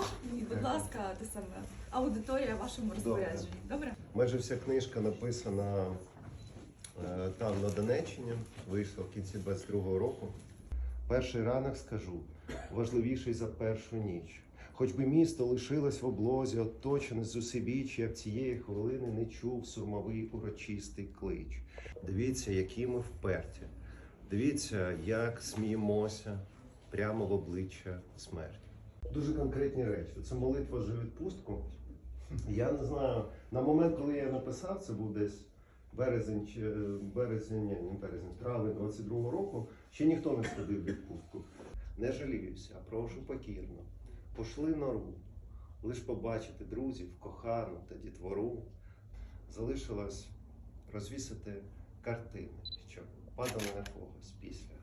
вам і, будь ласка, те саме аудиторія в вашому розпорядженні. Добре? Майже вся книжка написана е, там на Донеччині, вийшла в кінці 22-го року. Перший ранок скажу, важливіший за першу ніч. Хоч би місто лишилось в облозі, оточене з усебіч, я в цієї хвилини не чув сурмовий урочистий клич. Дивіться, які ми вперті. Дивіться, як сміємося прямо в обличчя смерті. Дуже конкретні речі. Це молитва за відпустку. Я не знаю, на момент, коли я написав, це був десь березень, чи е, березень, ні, не березень, травень 22-го року, ще ніхто не сходив відпустку. Не жаліюся, прошу покірно. Пошли нору, лиш побачити друзів, кохану та дітвору. Залишилось розвісити картини, що падали на когось після.